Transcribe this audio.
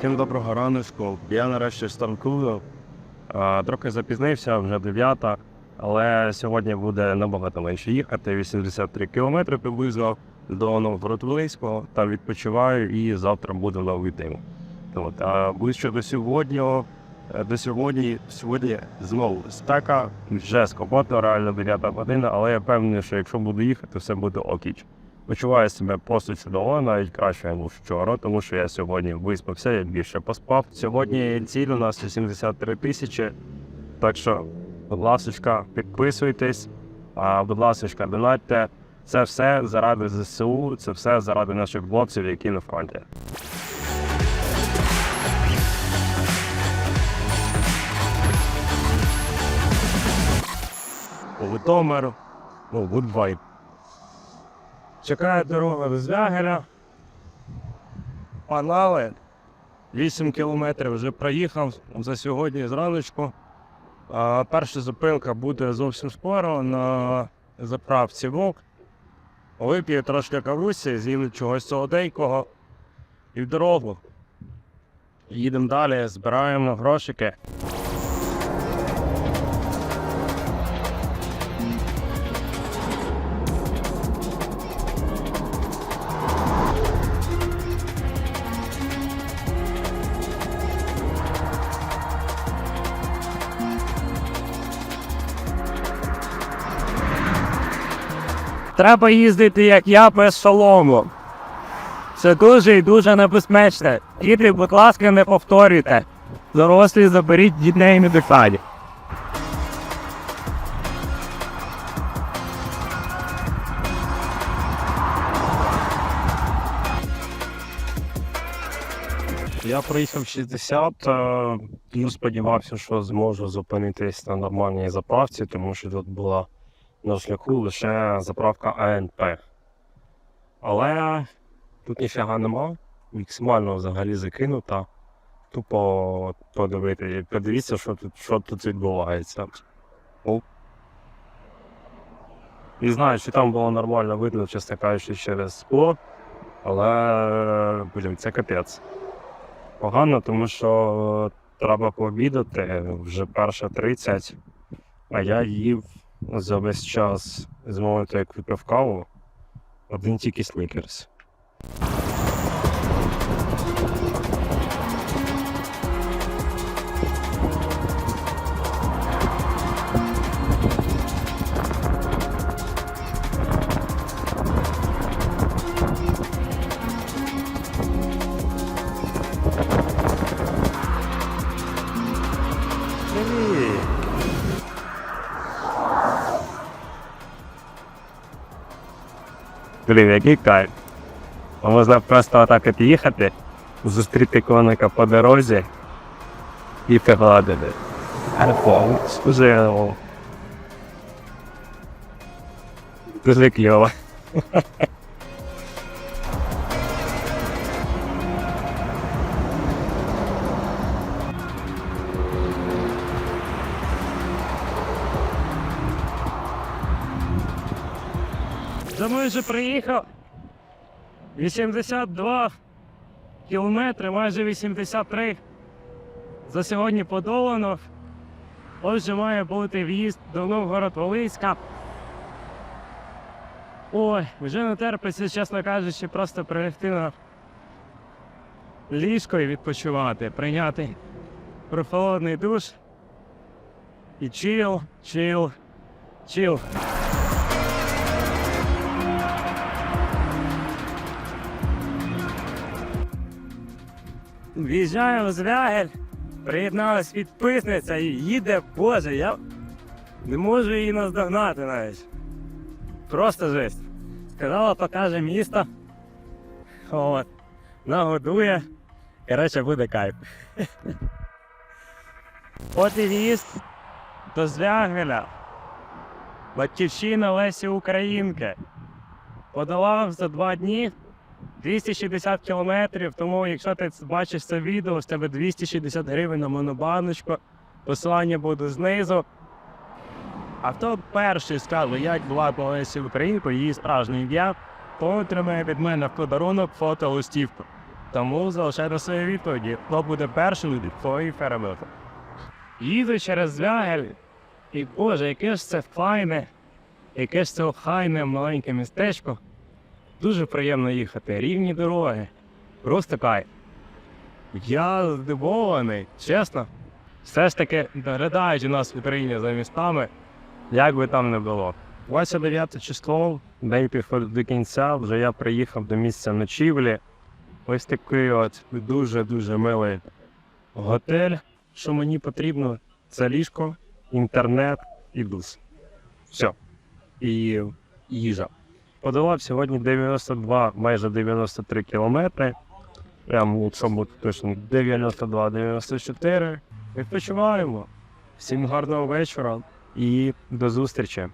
Всім доброго раночку. Я нарешті стартую. Трохи запізнився, вже 9, але сьогодні буде набагато менше їхати. 83 кілометри приблизно до Новгород-Волинського. Там відпочиваю і завтра буду новий день. От. А ближче до сьогодні, до сьогодні, сьогодні знову стека, вже скобота, реально 9 година, але я певний, що якщо буду їхати, все буде окіч. Почуваю себе просто чудово, навіть краще, ніж вчора, тому що я сьогодні виспався, я більше поспав. Сьогодні ціль у нас 83 тисячі. Так що, будь ласка, підписуйтесь, а, будь ласка, донатьте. Це все заради ЗСУ, це все заради наших хлопців, які на фронті. Житомир, ну, гудбай. Чекає дорога до Звягеля. Панали. 8 кілометрів вже проїхав за сьогодні зраночку. Перша зупинка буде зовсім скоро на заправці ВОК. Вип'ю трошки кавусі, з'їм чогось солоденького і в дорогу. Їдемо далі, збираємо грошики. Треба їздити, як я, без шолому. Це дуже і дуже небезпечно. Діти, будь ласка, не повторюйте. Дорослі заберіть дітей на дихання. Я проїхав 60, е, і сподівався, що зможу зупинитись на нормальній заправці, тому що тут була на шляху лише заправка АНП. Але тут ніфіга нема, максимально взагалі закинута. Тупо подивити, подивіться, що тут, що тут відбувається. Не знаю, чи там було нормально видно, чесно кажучи, через скло, але блін, це капець. Погано, тому що треба пообідати вже перша 30, а я їв за весь час з моменту, як випив каву, один тільки снікерс. Блін, який кайф. Можна просто отак от їхати, зустріти коника по дорозі і пригладити. Альфон, дуже, дуже кльово. За вже приїхав 82 кілометри, майже 83. За сьогодні подолано. Отже, має бути в'їзд до Новгород-Волинська. Ой, вже не терпиться, чесно кажучи, просто прилягти на ліжко і відпочивати, прийняти прохолодний душ. І чил, чил, чил. В'їжджаю в Звягель, приєдналась підписниця і їде, боже, я не можу її наздогнати навіть. Просто жесть. Сказала, покаже місто. От. Нагодує. Коротше, буде кайф. От і в'їзд до Звягеля. Батьківщина Лесі Українки. Подолав за два дні 260 кілометрів, тому якщо ти бачиш це відео, з тебе 260 гривень на монобаночку, посилання буде знизу. А хто перший скаже, як була Лесі Українку, її справжнє ім'я, то отримає від мене в подарунок фото листівку. Тому залишайте свої відповіді. Хто буде першим, той переможе. Їду через Звягель, і боже, яке ж це файне, яке ж це охайне маленьке містечко. Дуже приємно їхати. Рівні дороги. Просто кайф. Я здивований, чесно. Все ж таки, доглядають у нас в Україні за містами, як би там не було. 29 число, день підходить до кінця, вже я приїхав до місця ночівлі. Ось такий от дуже-дуже милий готель. Що мені потрібно, це ліжко, інтернет і душ. Все. І їжа. Подолав сьогодні 92, майже 93 кілометри. Прямо, у цьому точно, 92-94. Відпочиваємо. Всім гарного вечора і до зустрічі.